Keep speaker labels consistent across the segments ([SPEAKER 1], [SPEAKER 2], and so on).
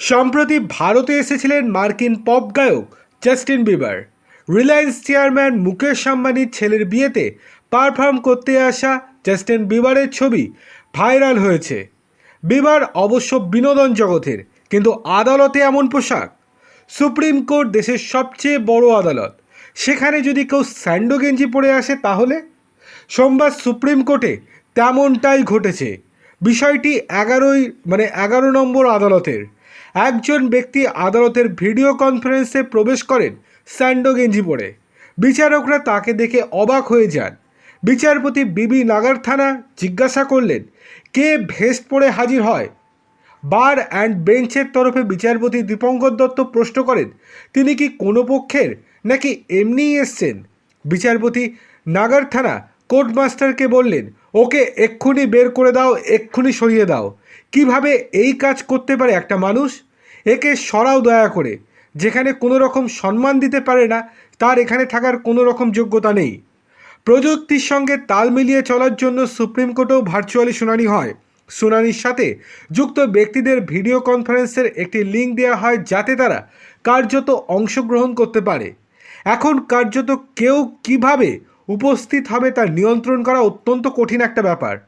[SPEAKER 1] সম্প্রতি ভারতে এসেছিলেন মার্কিন পপ গায়ক Justin Bieber. Reliance chairman Mukesh আম্বানির ছেলের বিয়েতে পারফর্ম করতে আসা জাস্টিন বিবারের ছবি ভাইরাল হয়েছে। বিবার অবশ্য বিনোদন জগতের, কিন্তু আদালতে এমন পোশাক। সুপ্রিম কোর্ট দেশের সবচেয়ে বড় আদালত। সেখানে যদি কেউ স্যান্ডো গেঞ্জি পরে আসে তাহলে? সোমবার সুপ্রিম কোর্টে তেমনটাই ঘটেছে। বিষয়টি এগারোই মানে এগারো নম্বর আদালতের। একজন ব্যক্তি আদালতের ভিডিও কনফারেন্সে প্রবেশ করেন স্যান্ডো গেঞ্জি পরে। বিচারকরা তাকে দেখে অবাক হয়ে যান। বিচারপতি বিবি নাগার থানা জিজ্ঞাসা করলেন, কে ভেস্ট পরে হাজির হয়? বার অ্যান্ড বেঞ্চের তরফে বিচারপতি দীপঙ্কর দত্ত প্রশ্ন করেন, তিনি কি কোনো পক্ষের নাকি এমনিই এসছেন? বিচারপতি নাগার থানা কোর্ট মাস্টারকে বললেন ওকে এক্ষুনি বের করে দাও, এক্ষুনি সরিয়ে দাও। কীভাবে এই কাজ করতে পারে একটা মানুষ? একে সরাও দয়া করে। যেখানে কোনো রকম সম্মান দিতে পারে না, তার এখানে থাকার কোনো রকম যোগ্যতা নেই। প্রযুক্তির সঙ্গে তাল মিলিয়ে চলার জন্য সুপ্রিম কোর্টেও ভার্চুয়ালি শুনানি হয়। শুনানির সাথে যুক্ত ব্যক্তিদের ভিডিও কনফারেন্সের একটি লিঙ্ক দেওয়া হয় যাতে তারা কার্যত অংশগ্রহণ করতে পারে। এখন কার্যত কেউ কীভাবে উপস্থিত হবে তা নিয়ন্ত্রণ করা অত্যন্ত কঠিন একটা ব্যাপার।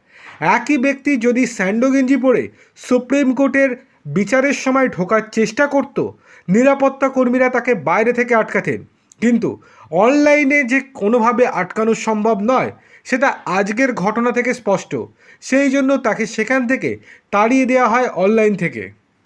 [SPEAKER 1] একই ব্যক্তি যদি স্যান্ডো গেঞ্জি পরে সুপ্রিম কোর্টের বিচারের সময় ঢোকার চেষ্টা করত, নিরাপত্তা কর্মীরা তাকে বাইরে থেকে আটকাতেন। কিন্তু অনলাইনে যে কোনোভাবে আটকানো সম্ভব নয়, সেটা আজকের ঘটনা থেকে স্পষ্ট। সেই জন্য তাকে সেখান থেকে তাড়িয়ে দেওয়া হয় অনলাইন থেকে।